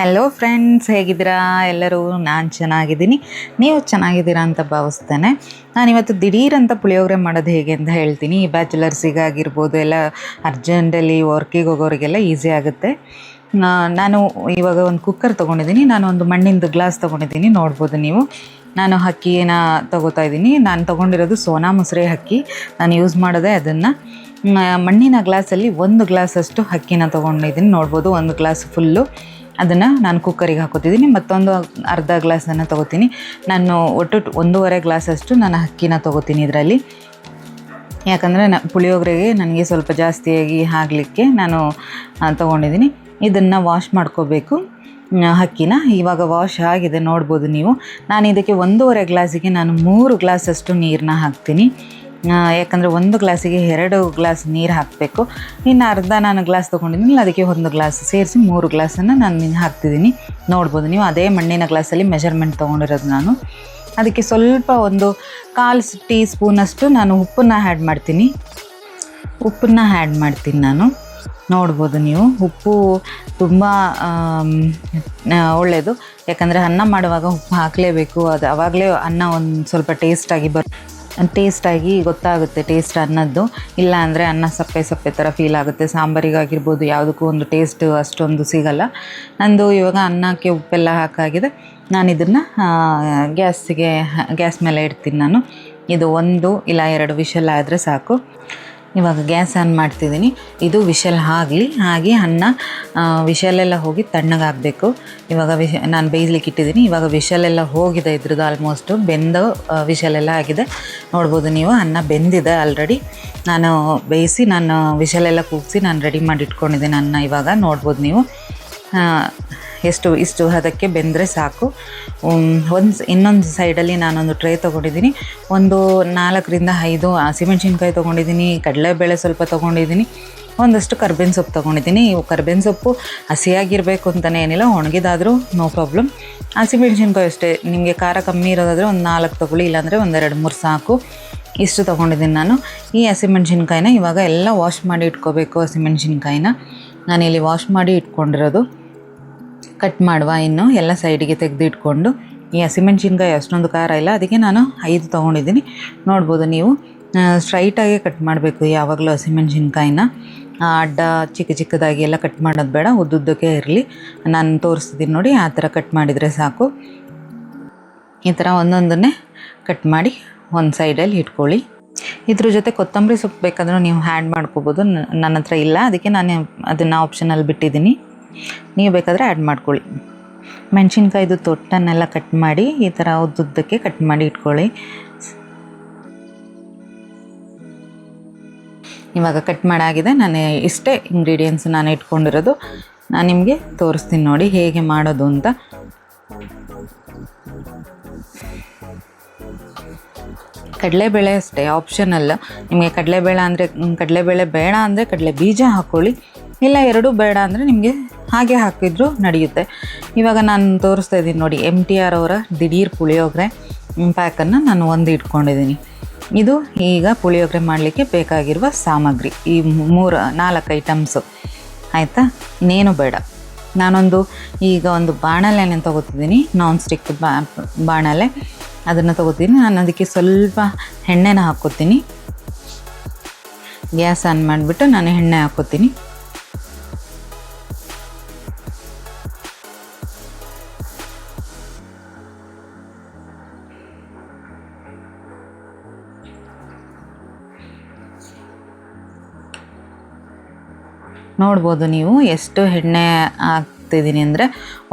Hello friends ಹೇಗಿದ್ದೀರಾ? ಎಲ್ಲರೂ ನಾನು ಚೆನ್ನಾಗಿದ್ದೀನಿ. ನೀವು ಚೆನ್ನಾಗಿದ್ದೀರಾ ಅಂತ ಭಾವಿಸ್ತೇನೆ. ನಾನಿವತ್ತು ದಿಢೀರಂತ ಪುಳಿಯೋಗರೆ ಮಾಡೋದು ಹೇಗೆ ಅಂತ ಹೇಳ್ತೀನಿ. ಈ ಬ್ಯಾಚುಲರ್ಸಿಗಾಗಿರ್ಬೋದು, ಎಲ್ಲ ಅರ್ಜೆಂಟಲ್ಲಿ ವರ್ಕಿಗೆ ಹೋಗೋರಿಗೆಲ್ಲ ಈಸಿ ಆಗುತ್ತೆ. ನಾನು ಇವಾಗ ಒಂದು ಕುಕ್ಕರ್ ತೊಗೊಂಡಿದ್ದೀನಿ. ನಾನು ಒಂದು ಮಣ್ಣಿಂದು ಗ್ಲಾಸ್ ತೊಗೊಂಡಿದ್ದೀನಿ. ನೋಡ್ಬೋದು ನೀವು. ನಾನು ಅಕ್ಕಿನ ತೊಗೋತಾ ಇದ್ದೀನಿ. ನಾನು ತೊಗೊಂಡಿರೋದು ಸೋನಾ ಮೊಸರೆ ಅಕ್ಕಿ. ನಾನು ಯೂಸ್ ಮಾಡೋದೇ ಅದನ್ನು. ಮಣ್ಣಿನ ಗ್ಲಾಸಲ್ಲಿ ಒಂದು ಗ್ಲಾಸಷ್ಟು ಹಕ್ಕಿನ ತೊಗೊಂಡಿದ್ದೀನಿ. ನೋಡ್ಬೋದು, ಒಂದು ಗ್ಲಾಸ್ ಫುಲ್ಲು ಅದನ್ನು ನಾನು ಕುಕ್ಕರಿಗೆ ಹಾಕೋತಿದ್ದೀನಿ ಮತ್ತೊಂದು ಅರ್ಧ ಗ್ಲಾಸನ್ನು ತೊಗೋತೀನಿ. ನಾನು ಒಟ್ಟು ಒಂದೂವರೆ ಗ್ಲಾಸಷ್ಟು ನಾನು ಅಕ್ಕಿನ ತೊಗೋತೀನಿ ಇದರಲ್ಲಿ. ಯಾಕಂದರೆ ನ, ಪುಳಿಯೋಗರೆಗೆ ನನಗೆ ಸ್ವಲ್ಪ ಜಾಸ್ತಿಯಾಗಿ ಆಗಲಿಕ್ಕೆ ನಾನು ತೊಗೊಂಡಿದ್ದೀನಿ ಇದನ್ನು ವಾಶ್ ಮಾಡ್ಕೋಬೇಕು. ಅಕ್ಕಿನ. ಇವಾಗ ವಾಶ್ ಆಗಿದೆ, ನೋಡ್ಬೋದು ನೀವು. ನಾನು ಇದಕ್ಕೆ ಒಂದೂವರೆ ಗ್ಲಾಸಿಗೆ ನಾನು ಮೂರು ಗ್ಲಾಸಷ್ಟು ನೀರನ್ನ ಹಾಕ್ತೀನಿ. ಯಾಕಂದರೆ ಒಂದು ಗ್ಲಾಸಿಗೆ ಎರಡು ಗ್ಲಾಸ್ ನೀರು ಹಾಕಬೇಕು. ಇನ್ನು ಅರ್ಧ ನಾನು ಗ್ಲಾಸ್ ತೊಗೊಂಡಿದ್ದೀನಿ ಅದಕ್ಕೆ ಒಂದು ಗ್ಲಾಸ್ ಸೇರಿಸಿ ಮೂರು ಗ್ಲಾಸನ್ನು ನಾನು ಹಾಕ್ತಿದ್ದೀನಿ. ನೋಡ್ಬೋದು ನೀವು ಅದೇ ಮಣ್ಣಿನ ಗ್ಲಾಸಲ್ಲಿ ಮೆಷರ್ಮೆಂಟ್ ತೊಗೊಂಡಿರೋದು ನಾನು. ಅದಕ್ಕೆ ಸ್ವಲ್ಪ ಒಂದು ಕಾಲು ಟೀ ಸ್ಪೂನಷ್ಟು ನಾನು ಉಪ್ಪನ್ನು ಆ್ಯಡ್ ಮಾಡ್ತೀನಿ. ಉಪ್ಪನ್ನ ಆ್ಯಡ್ ಮಾಡ್ತೀನಿ ನಾನು. ನೋಡ್ಬೋದು ನೀವು, ಉಪ್ಪು ತುಂಬ ಒಳ್ಳೆಯದು ಯಾಕಂದರೆ ಅನ್ನ ಮಾಡುವಾಗ ಉಪ್ಪು ಹಾಕಲೇಬೇಕು, ಅದು ಆವಾಗಲೇ ಅನ್ನ ಒಂದು ಸ್ವಲ್ಪ ಟೇಸ್ಟಾಗಿ ಬರ್ ಟೇಸ್ಟಾಗಿ ಗೊತ್ತಾಗುತ್ತೆ ಟೇಸ್ಟ್ ಅನ್ನದ್ದು. ಇಲ್ಲ ಅಂದರೆ ಅನ್ನ ಸಪ್ಪೆ ಸಪ್ಪೆ ಥರ ಫೀಲ್ ಆಗುತ್ತೆ. ಸಾಂಬಾರಿಗಾಗಿರ್ಬೋದು ಯಾವುದಕ್ಕೂ ಒಂದು ಟೇಸ್ಟ್ ಅಷ್ಟೊಂದು ಸಿಗಲ್ಲ. ನಂದು ಇವಾಗ ಅನ್ನಕ್ಕೆ ಉಪ್ಪೆಲ್ಲ ಹಾಕಾಗಿದೆ. ನಾನು ಇದನ್ನು ಗ್ಯಾಸಿಗೆ, ಗ್ಯಾಸ್ ಮೇಲೆ ಇಡ್ತೀನಿ ನಾನು. ಇದು ಒಂದು ಇಲ್ಲ ಎರಡು ವಿಷಲ್ ಆದರೆ ಸಾಕು. ಇವಾಗ ಗ್ಯಾಸ್ ಆನ್ ಮಾಡ್ತಿದ್ದೀನಿ. ಇದು ವಿಷಲ್ ಆಗಲಿ ಹಾಗೆ ಅನ್ನ ವಿಷಲೆಲ್ಲ ಹೋಗಿ ತಣ್ಣಗಾಗಬೇಕು. ಇವಾಗ ವಿಷ ನಾನು ಬೇಯ್ಲಿಕ್ಕೆ ಇಟ್ಟಿದ್ದೀನಿ. ಇವಾಗ ವಿಷಲೆಲ್ಲ ಹೋಗಿದೆ ಇದ್ರದ್ದು ಆಲ್ಮೋಸ್ಟು ಬೆಂದ ವಿಷಲೆಲ್ಲ ಆಗಿದೆ. ನೋಡ್ಬೋದು ನೀವು, ಅನ್ನ ಬೆಂದಿದೆ ಆಲ್ರೆಡಿ ನಾನು ಬೇಯಿಸಿ, ನಾನು ವಿಷಲೆಲ್ಲ ಕೂಗಿಸಿ, ನಾನು ರೆಡಿ ಮಾಡಿ ಇಟ್ಕೊಂಡಿದ್ದೀನಿ ಅನ್ನ ಇವಾಗ. ನೋಡ್ಬೋದು ನೀವು. ಎಷ್ಟು ಇಷ್ಟು ಅದಕ್ಕೆ ಬೆಂದರೆ ಸಾಕು. ಒಂದು ಇನ್ನೊಂದು ಸೈಡಲ್ಲಿ ನಾನೊಂದು ಟ್ರೇ ತೊಗೊಂಡಿದ್ದೀನಿ. ಒಂದು ನಾಲ್ಕರಿಂದ ಐದು ಹಸಿಮೆಣ್ಸಿನ್ಕಾಯಿ ತೊಗೊಂಡಿದ್ದೀನಿ, ಕಡಲೆಬೇಳೆ ಸ್ವಲ್ಪ ತೊಗೊಂಡಿದ್ದೀನಿ. ಒಂದಷ್ಟು ಕರ್ಬೇವಿನ ಸೊಪ್ಪು ತೊಗೊಂಡಿದ್ದೀನಿ. ಇವು ಕರ್ಬೇವಿನ ಸೊಪ್ಪು ಹಸಿಯಾಗಿರಬೇಕು ಅಂತಲೇ ಏನಿಲ್ಲ, ಒಣಗಿದಾದರೂ ನೋ ಪ್ರಾಬ್ಲಮ್ ಹಸಿಮೆಣ್ಸಿನ್ಕಾಯಿ ಅಷ್ಟೇ. ನಿಮಗೆ ಖಾರ ಕಮ್ಮಿ ಇರೋದಾದರೆ ಒಂದು ನಾಲ್ಕು ತೊಗೊಳ್ಳಿ, ಇಲ್ಲಾಂದರೆ ಒಂದೆರಡು ಮೂರು ಸಾಕು. ಇಷ್ಟು ತೊಗೊಂಡಿದ್ದೀನಿ ನಾನು. ಈ ಹಸಿಮೆಣ್ಸಿನ್ಕಾಯಿನ ಇವಾಗ ಎಲ್ಲ ವಾಶ್ ಮಾಡಿ ಇಟ್ಕೋಬೇಕು ಹಸಿಮೆಣ್ಸಿನ್ಕಾಯಿನ ನಾನಿಲ್ಲಿ ವಾಶ್ ಮಾಡಿ ಇಟ್ಕೊಂಡಿರೋದು. ಕಟ್ ಮಾಡುವ ಇನ್ನು ಎಲ್ಲ ಸೈಡಿಗೆ ತೆಗೆದಿಟ್ಕೊಂಡು, ಈ ಹಸಿಮೆಣ್ಸಿನ್ಕಾಯಿ ಅಷ್ಟೊಂದು ಖಾರ ಇಲ್ಲ. ಅದಕ್ಕೆ ನಾನು ಐದು ತೊಗೊಂಡಿದ್ದೀನಿ. ನೋಡ್ಬೋದು ನೀವು ಸ್ಟ್ರೈಟಾಗಿ ಕಟ್ ಮಾಡಬೇಕು ಯಾವಾಗಲೂ ಹಸಿಮೆಣ್ಸಿನ್ಕಾಯಿನ ಅಡ್ಡ ಚಿಕ್ಕ ಚಿಕ್ಕದಾಗಿ ಎಲ್ಲ ಕಟ್ ಮಾಡೋದು ಬೇಡ, ಉದ್ದುದ್ದಕ್ಕೆ ಇರಲಿ. ನಾನು ತೋರಿಸ್ತಿದ್ದೀನಿ ನೋಡಿ, ಆ ಥರ ಕಟ್ ಮಾಡಿದರೆ ಸಾಕು. ಈ ಥರ ಒಂದೊಂದನ್ನೇ ಕಟ್ ಮಾಡಿ ಒಂದು ಸೈಡಲ್ಲಿ ಇಟ್ಕೊಳ್ಳಿ. ಇದ್ರ ಜೊತೆ ಕೊತ್ತಂಬರಿ ಸೊಪ್ಪು ಬೇಕಾದರೂ ನೀವು ಹ್ಯಾಡ್ ಮಾಡ್ಕೋಬೋದು. ನನ್ನ ಹತ್ರ ಇಲ್ಲ. ಅದಕ್ಕೆ ನಾನು ಅದನ್ನು ಆಪ್ಷನಲ್ಲಿ ಬಿಟ್ಟಿದ್ದೀನಿ. ನೀವು ಬೇಕಾದರೆ ಆ್ಯಡ್ ಮಾಡ್ಕೊಳ್ಳಿ. ಮೆಣಸಿನ್ಕಾಯ್ದು ತೊಟ್ಟನ್ನೆಲ್ಲ ಕಟ್ ಮಾಡಿ, ಈ ಥರ ಉದ್ದುದ್ದಕ್ಕೆ ಕಟ್ ಮಾಡಿ ಇಟ್ಕೊಳ್ಳಿ. ಇವಾಗ ಕಟ್ ಮಾಡಾಗಿದೆ. ನಾನು ಇಷ್ಟೇ ಇಂಗ್ರೀಡಿಯೆಂಟ್ಸ್ ನಾನು ಇಟ್ಕೊಂಡಿರೋದು. ನಾನು ನಿಮಗೆ ತೋರಿಸ್ತೀನಿ ನೋಡಿ ಹೇಗೆ ಮಾಡೋದು ಅಂತ. ಕಡಲೆಬೇಳೆ ಅಷ್ಟೇ ಆಪ್ಷನಲ್ ನಿಮಗೆ ಕಡಲೆಬೇಳೆ ಅಂದರೆ, ಕಡಲೆಬೇಳೆ ಬೇಡ ಅಂದರೆ ಕಡಲೆ ಬೀಜ ಹಾಕ್ಕೊಳ್ಳಿ ಇಲ್ಲ, ಎರಡೂ ಬೇಡ ಅಂದರೆ ನಿಮಗೆ ಹಾಗೆ ಹಾಕಿದ್ರು ನಡೆಯುತ್ತೆ. ಇವಾಗ ನಾನು ತೋರಿಸ್ತಾ ಇದ್ದೀನಿ ನೋಡಿ ಎಂ ಟಿ ಆರ್ ಅವರ ದಿಢೀರ್ ಪುಳಿಯೋಗರೆ ಪ್ಯಾಕನ್ನು ನಾನು ಒಂದು ಇಟ್ಕೊಂಡಿದ್ದೀನಿ. ಇದು ಈಗ ಪುಳಿಯೋಗರೆ ಮಾಡಲಿಕ್ಕೆ ಬೇಕಾಗಿರುವ ಸಾಮಗ್ರಿ, ಈ ಮೂರು, ನಾಲ್ಕು ಐಟಮ್ಸು ಆಯಿತಾ? ಇನ್ನೇನು ಬೇಡ. ನಾನೊಂದು ಈಗ ಒಂದು ಬಾಣಲೆಯನ್ನು ತೊಗೋತಿದ್ದೀನಿ ನಾನ್ ಸ್ಟಿಕ್ ಬಾ, ಬಾಣಲೆ. ಅದನ್ನು ತೊಗೋತೀನಿ ನಾನು ಅದಕ್ಕೆ ಸ್ವಲ್ಪ ಎಣ್ಣೆನ ಹಾಕ್ಕೋತೀನಿ. ಗ್ಯಾಸ್ ಆನ್ ಮಾಡಿಬಿಟ್ಟು ನಾನು ಎಣ್ಣೆ ಹಾಕ್ಕೋತೀನಿ. ನೋಡ್ಬೋದು ನೀವು ಎಷ್ಟು ಎಣ್ಣೆ ಹಾಕ್ತಿದ್ದೀನಿ ಅಂದರೆ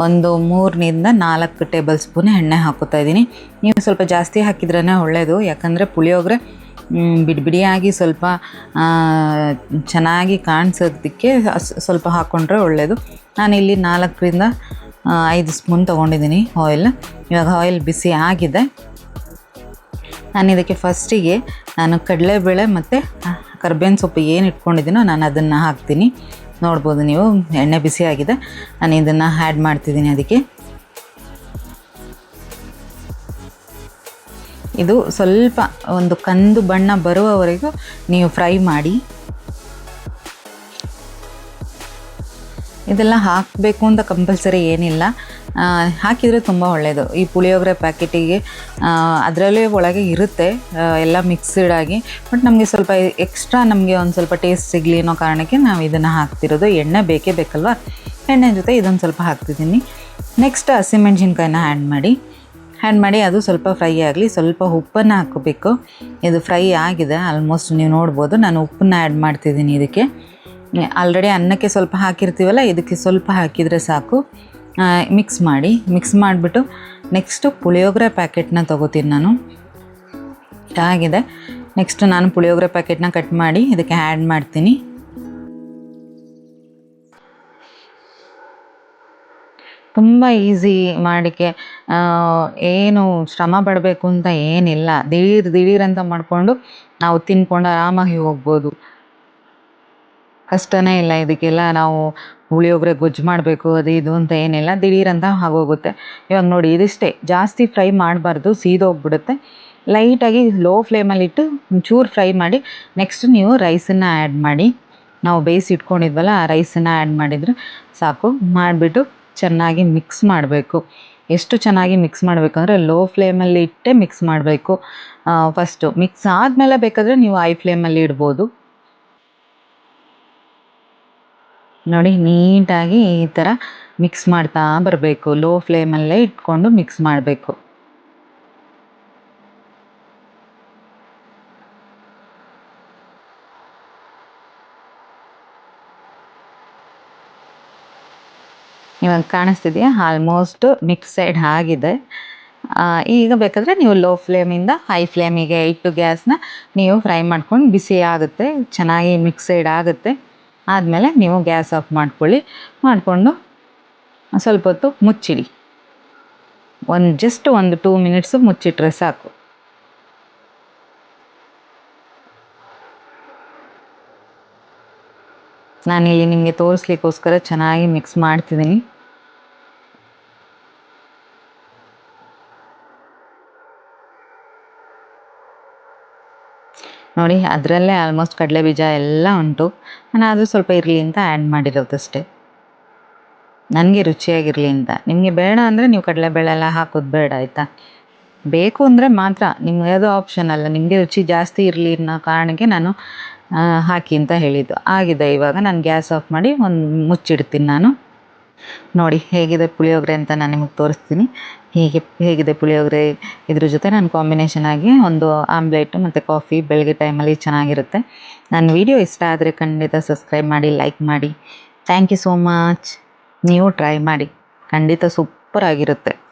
ಒಂದು ಮೂರರಿಂದ ನಾಲ್ಕು ಟೇಬಲ್ ಸ್ಪೂನ್ ಎಣ್ಣೆ ಹಾಕೋತಾ ಇದ್ದೀನಿ. ನೀವು ಸ್ವಲ್ಪ ಜಾಸ್ತಿ ಹಾಕಿದ್ರೇ ಒಳ್ಳೆಯದು ಯಾಕಂದರೆ ಪುಳಿಯೋಗರೆ ಬಿಡಿ ಬಿಡಿಯಾಗಿ ಸ್ವಲ್ಪ ಚೆನ್ನಾಗಿ ಕಾಣಿಸೋದಕ್ಕೆ ಸ್ವಲ್ಪ ಹಾಕ್ಕೊಂಡ್ರೆ ಒಳ್ಳೆಯದು ನಾನಿಲ್ಲಿ ನಾಲ್ಕರಿಂದ ಐದು ಸ್ಪೂನ್ ತೊಗೊಂಡಿದ್ದೀನಿ ಆಯಿಲ್ ಇವಾಗ ಆಯಿಲ್ ಬಿಸಿ ಆಗಿದೆ. ನಾನು ಇದಕ್ಕೆ ಫಸ್ಟಿಗೆ ನಾನು ಕಡಲೆಬೇಳೆ ಮತ್ತು ಕರ್ಬೇವಿನ ಸೊಪ್ಪು ಏನು ಇಟ್ಕೊಂಡಿದ್ದೀನೋ ನಾನು ಅದನ್ನು ಹಾಕ್ತೀನಿ. ನೋಡ್ಬೋದು ನೀವು, ಎಣ್ಣೆ ಬಿಸಿ ಆಗಿದೆ. ನಾನು ಇದನ್ನು ಆ್ಯಡ್ ಮಾಡ್ತಿದ್ದೀನಿ ಅದಕ್ಕೆ. ಇದು ಸ್ವಲ್ಪ ಒಂದು ಕಂದು ಬಣ್ಣ ಬರುವವರೆಗೂ ನೀವು ಫ್ರೈ ಮಾಡಿ. ಇದೆಲ್ಲ ಹಾಕಬೇಕು ಅಂತ ಕಂಪಲ್ಸರಿ ಏನಿಲ್ಲ. ಹಾಕಿದರೆ ತುಂಬ ಒಳ್ಳೆಯದು ಈ ಪುಳಿಯೋಗರೆ ಪ್ಯಾಕೆಟಿಗೆ ಅದರಲ್ಲೇ ಒಳಗೆ ಇರುತ್ತೆ ಎಲ್ಲ ಮಿಕ್ಸ್ಡ್ ಆಗಿ. ಬಟ್ ನಮಗೆ ಸ್ವಲ್ಪ ಎಕ್ಸ್ಟ್ರಾ ನಮಗೆ ಒಂದು ಸ್ವಲ್ಪ ಟೇಸ್ಟ್ ಸಿಗಲಿ ಅನ್ನೋ ಕಾರಣಕ್ಕೆ ನಾವು ಇದನ್ನು ಹಾಕ್ತಿರೋದು. ಎಣ್ಣೆ ಬೇಕೇ ಬೇಕಲ್ವಾ? ಎಣ್ಣೆ ಜೊತೆ ಇದೊಂದು ಸ್ವಲ್ಪ ಹಾಕ್ತಿದ್ದೀನಿ. ನೆಕ್ಸ್ಟ್ ಹಸಿಮೆಣ್ಸಿನ್ಕಾಯಿನ ಆ್ಯಡ್ ಮಾಡಿ. ಆ್ಯಡ್ ಮಾಡಿ ಅದು ಸ್ವಲ್ಪ ಫ್ರೈ ಆಗಲಿ. ಸ್ವಲ್ಪ ಉಪ್ಪನ್ನು ಹಾಕಬೇಕು. ಇದು ಫ್ರೈ ಆಗಿದೆ. ಆಲ್ಮೋಸ್ಟ್ ನೀವು ನೋಡ್ಬೋದು. ನಾನು ಉಪ್ಪನ್ನ ಆ್ಯಡ್ ಮಾಡ್ತಿದ್ದೀನಿ ಇದಕ್ಕೆ. ಆಲ್ರೆಡಿ ಅನ್ನಕ್ಕೆ ಸ್ವಲ್ಪ ಹಾಕಿರ್ತೀವಲ್ಲ, ಇದಕ್ಕೆ ಸ್ವಲ್ಪ ಹಾಕಿದರೆ ಸಾಕು. ಮಿಕ್ಸ್ ಮಾಡಿ ಮಿಕ್ಸ್ ಮಾಡಿಬಿಟ್ಟು ನೆಕ್ಸ್ಟು ಪುಳಿಯೋಗರೆ ಪ್ಯಾಕೆಟ್ನ ತೊಗೋತೀನಿ ನಾನು. ಆಗಿದೆ. ನೆಕ್ಸ್ಟ್ ನಾನು ಪುಳಿಯೋಗರೆ ಪ್ಯಾಕೆಟ್ನ ಕಟ್ ಮಾಡಿ ಇದಕ್ಕೆ ಆ್ಯಡ್ ಮಾಡ್ತೀನಿ. ತುಂಬ ಈಸಿ ಮಾಡಿಕೆ. ಏನು ಶ್ರಮ ಪಡಬೇಕು ಅಂತ ಏನಿಲ್ಲ. ದಿಢೀರ್ ದಿಢೀರ್ ಅಂತ ಮಾಡಿಕೊಂಡು ನಾವು ತಿನ್ಕೊಂಡು ಆರಾಮಾಗಿ ಹೋಗ್ಬೋದು. ಕಷ್ಟನೇ ಇಲ್ಲ, ಇದಕ್ಕೆಲ್ಲ ನಾವು ಪುಳಿಯೋಗರೆ ಗೊಜ್ಜು ಮಾಡಬೇಕು, ಅದು ಇದು ಅಂತ ಏನಿಲ್ಲ, ದಿಢೀರಂತ ಆಗೋಗುತ್ತೆ. ಇವಾಗ ನೋಡಿ, ಇದಿಷ್ಟೇ, ಜಾಸ್ತಿ ಫ್ರೈ ಮಾಡಬಾರ್ದು, ಸೀದೋಗ್ಬಿಡುತ್ತೆ. ಲೈಟಾಗಿ ಲೋ ಫ್ಲೇಮಲ್ಲಿಟ್ಟು ಒಂಚೂರು ಫ್ರೈ ಮಾಡಿ, ನೆಕ್ಸ್ಟ್ ನೀವು ರೈಸನ್ನು ಆ್ಯಡ್ ಮಾಡಿ. ನಾವು ಬೇಯಿಸಿ ಇಟ್ಕೊಂಡಿದ್ವಲ್ಲ, ಆ ರೈಸನ್ನು ಆ್ಯಡ್ ಮಾಡಿದರೆ ಸಾಕು. ಮಾಡಿಬಿಟ್ಟು ಚೆನ್ನಾಗಿ ಮಿಕ್ಸ್ ಮಾಡಬೇಕು. ಎಷ್ಟು ಚೆನ್ನಾಗಿ ಮಿಕ್ಸ್ ಮಾಡಬೇಕಂದ್ರೆ, ಲೋ ಫ್ಲೇಮಲ್ಲಿ ಇಟ್ಟೇ ಮಿಕ್ಸ್ ಮಾಡಬೇಕು. ಫಸ್ಟು ಮಿಕ್ಸ್ ಆದಮೇಲೆ ಬೇಕಾದರೆ ನೀವು ಐ ಫ್ಲೇಮಲ್ಲಿ ಇಡ್ಬೋದು. ನೋಡಿ, ನೀಟಾಗಿ ಈ ಥರ ಮಿಕ್ಸ್ ಮಾಡ್ತಾ ಬರಬೇಕು. ಲೋ ಫ್ಲೇಮಲ್ಲೇ ಇಟ್ಕೊಂಡು ಮಿಕ್ಸ್ ಮಾಡಬೇಕು. ಇವಾಗ ಕಾಣಿಸ್ತಿದೆಯಾ? ಆಲ್ಮೋಸ್ಟ್ ಮಿಕ್ಸ್ ಸೈಡ್ ಆಗಿದೆ ಈಗ ಬೇಕಾದರೆ ನೀವು ಲೋ ಫ್ಲೇಮಿಂದ ಹೈ ಫ್ಲೇಮಿಗೆ ಇಟ್ಟು ಗ್ಯಾಸ್ನ ನೀವು ಫ್ರೈ ಮಾಡ್ಕೊಂಡು ಬಿಸಿ ಆಗುತ್ತೆ. ಚೆನ್ನಾಗಿ ಮಿಕ್ಸ್ ಸೈಡ್ ಆಗುತ್ತೆ. ಆದಮೇಲೆ ನೀವು ಗ್ಯಾಸ್ ಆಫ್ ಮಾಡ್ಕೊಳ್ಳಿ. ಮಾಡಿಕೊಂಡು ಸ್ವಲ್ಪ ಹೊತ್ತು ಮುಚ್ಚಿಡಿ. ಒಂದು ಜಸ್ಟ್ ಒಂದು ಟೂ ಮಿನಿಟ್ಸು ಮುಚ್ಚಿಟ್ರೆ ಸಾಕು. ನಾನಿಲ್ಲಿ ನಿಮಗೆ ತೋರಿಸ್ಲಿಕ್ಕೋಸ್ಕರ ಚೆನ್ನಾಗಿ ಮಿಕ್ಸ್ ಮಾಡ್ತಿದ್ದೀನಿ. ನೋಡಿ, ಅದರಲ್ಲೇ ಆಲ್ಮೋಸ್ಟ್ ಕಡಲೆ ಬೀಜ ಎಲ್ಲ ಉಂಟು. ನಾನು ಅದು ಸ್ವಲ್ಪ ಇರಲಿ ಅಂತ ಆ್ಯಡ್ ಮಾಡಿರೋದಷ್ಟೇ ನನಗೆ ರುಚಿಯಾಗಿರಲಿ ಅಂತ. ನಿಮಗೆ ಬೇಡ ಅಂದರೆ ನೀವು ಕಡಲೆಬೇಳೆ ಎಲ್ಲ ಹಾಕೋದು ಬೇಡ, ಆಯಿತಾ? ಬೇಕು ಅಂದರೆ ಮಾತ್ರ. ನಿಮ್ಗೆ ಯಾವುದೋ ಆಪ್ಷನ್ ಅಲ್ಲ. ನಿಮಗೆ ರುಚಿ ಜಾಸ್ತಿ ಇರಲಿ ಅನ್ನೋ ಕಾರಣಕ್ಕೆ ನಾನು ಹಾಕಿ ಅಂತ ಹೇಳಿದ್ದು. ಆಗಿದೆ, ಇವಾಗ ನಾನು ಗ್ಯಾಸ್ ಆಫ್ ಮಾಡಿ ಒಂದು ಮುಚ್ಚಿಡ್ತೀನಿ ನಾನು. ನೋಡಿ ಹೇಗಿದೆ ಪುಳಿಯೋಗರೆ ಅಂತ ನಾನು ನಿಮಗೆ ತೋರಿಸ್ತೀನಿ. ಹೀಗೆ, ಹೇಗಿದೆ ಪುಳಿಯೋಗರೆ? ಇದ್ರ ಜೊತೆ ನಾನು ಕಾಂಬಿನೇಷನ್ ಆಗಿ ಒಂದು ಆಮ್ಲೆಟ್ ಮತ್ತು ಕಾಫಿ ಬೆಳಗ್ಗೆ ಟೈಮಲ್ಲಿ ಚೆನ್ನಾಗಿರುತ್ತೆ. ನನ್ನ ವಿಡಿಯೋ ಇಷ್ಟ ಆದರೆ ಖಂಡಿತ ಸಬ್ಸ್ಕ್ರೈಬ್ ಮಾಡಿ ಲೈಕ್ ಮಾಡಿ. ಥ್ಯಾಂಕ್ ಯು ಸೋ ಮಚ್ ನೀವು ಟ್ರೈ ಮಾಡಿ. ಖಂಡಿತ ಸೂಪರ್ ಆಗಿರುತ್ತೆ.